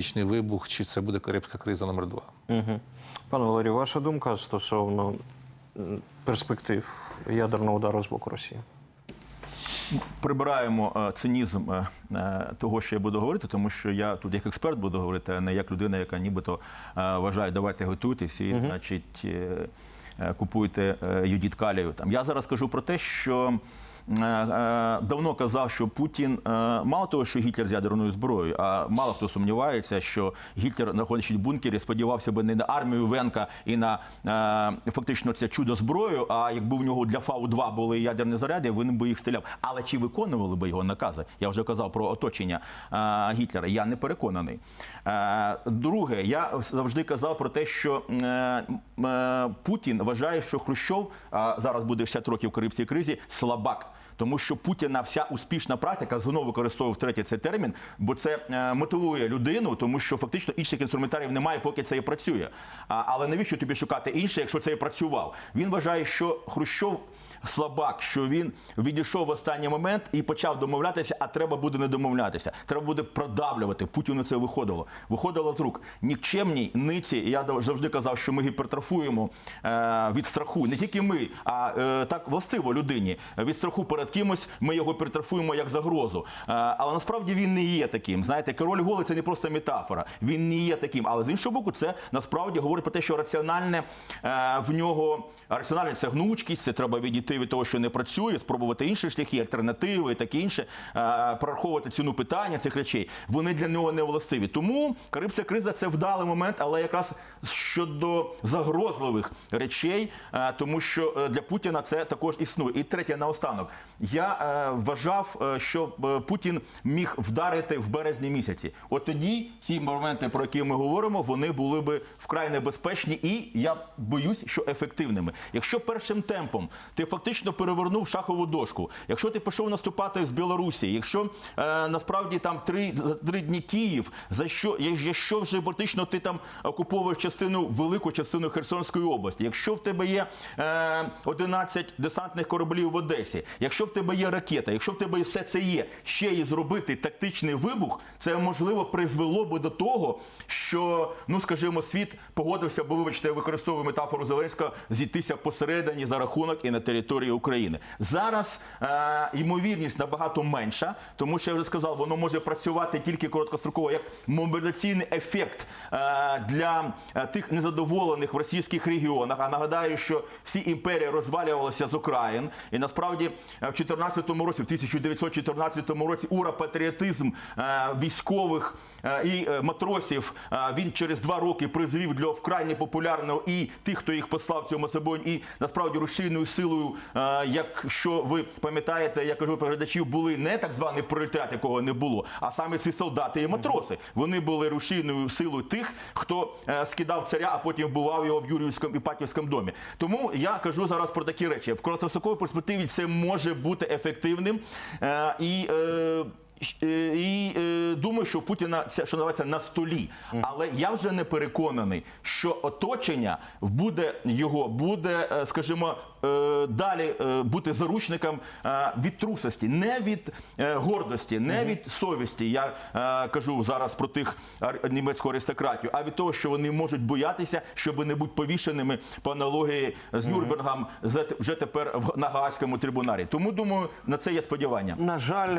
Вічний вибух, чи це буде Карибська криза номер два. Угу. Пане Валерію, ваша думка стосовно перспектив ядерного удару з боку Росії? Прибираємо е, цинізм е, е, того, що я буду говорити, тому що я тут як експерт буду говорити, а не як людина, яка нібито вважає, давайте готуйтесь і, значить, е, е, купуйте юдіт калію. Там я зараз кажу про те, що. Е, е, Давно казав, що Путін е, мало того, що Гітлер з ядерною зброєю, а мало хто сумнівається, що Гітлер, знаходячись в бункері, сподівався би не на армію Венка і на фактично це чудо зброю. А якби в нього для Фау-2 були ядерні заряди, він би їх стріляв. Але чи виконували би його накази? Я вже казав про оточення Гітлера. Я не переконаний. Друге, я завжди казав про те, що Путін вважає, що Хрущов зараз буде 60 років Карибській кризі слабак. Тому що Путіна вся успішна практика знову використовував втретє цей термін, бо це е, мотивує людину, тому що фактично інших інструментарів немає, поки це і працює. Але навіщо тобі шукати інше, якщо це і працював? Він вважає, що Хрущов слабак, що він відійшов в останній момент і почав домовлятися, а треба буде не домовлятися. Треба буде продавлювати. Путіну це виходило. Виходило з рук. Нікчемній ниці. Я завжди казав, що ми гіпертрофуємо е, від страху. Не тільки ми, а е, так властиво людині. Від страху перед кимось ми його гіпертрофуємо як загрозу. Е, але насправді він не є таким. Знаєте, король голий це не просто метафора. Він не є таким. Але з іншого боку, це насправді говорить про те, що раціональне в нього раціональне це гнучкість, це треба відійти від того, що не працює, спробувати інші шляхи, альтернативи і таке інше, прораховувати ціну питання цих речей. Вони для нього не властиві. Тому Карибська криза це вдалий момент, але якраз щодо загрозливих речей, тому що е, для Путіна це також існує. І третє наостанок. Я е, вважав, е, що Путін міг вдарити в березні місяці. От тоді ці моменти, про які ми говоримо, вони були би вкрай небезпечні і я боюсь, що ефективними. Якщо першим темпом ти фактично перевернув шахову дошку, якщо ти пішов наступати з Білорусі, якщо е, насправді там три за три дні Київ, за що якщо вже практично ти там окуповуєш частину велику частину Херсонської області, якщо в тебе є е, 11 десантних кораблів в Одесі, якщо в тебе є ракета, якщо в тебе все це є, ще і зробити тактичний вибух, це можливо призвело би до того, що ну скажімо, світ погодився, бо вибачте, я використовую метафору Зеленського, зійтися посередині за рахунок і на території України. Зараз е, ймовірність набагато менша, тому що я вже сказав, воно може працювати тільки короткостроково як мобілізаційний ефект е, для е, тих незадоволених в російських регіонах. А нагадаю, що всі імперії розвалювалися з окраїн, і насправді е, в 14 році, в 1914 році, ура патріотизм е, військових е, і е, матросів е, він через два роки призвів для вкрай непопулярного і тих, хто їх послав цьому собою, і насправді рушійною силою, якщо ви пам'ятаєте, я кажу про глядачів, були не так званий пролетаріат, якого не було, а саме ці солдати і матроси. Вони були рушійною силою тих, хто е, скидав царя, а потім вбивав його в Юріївському і Патівському домі. Тому я кажу зараз про такі речі. В короткостроковій перспективі це може бути ефективним е, і. е, І думаю, що Путіна це що називається на столі. Але я вже не переконаний, що оточення буде його, буде, е, скажімо, е, далі е, бути заручником від трусості, не від гордості, не від совісті. Я кажу зараз про тих німецьку аристократію, а від того, що вони можуть боятися, щоб не бути повішеними по аналогії з Нюрнбергом вже тепер в- на Гаазькому трибуналі. Тому думаю, на це є сподівання. На жаль,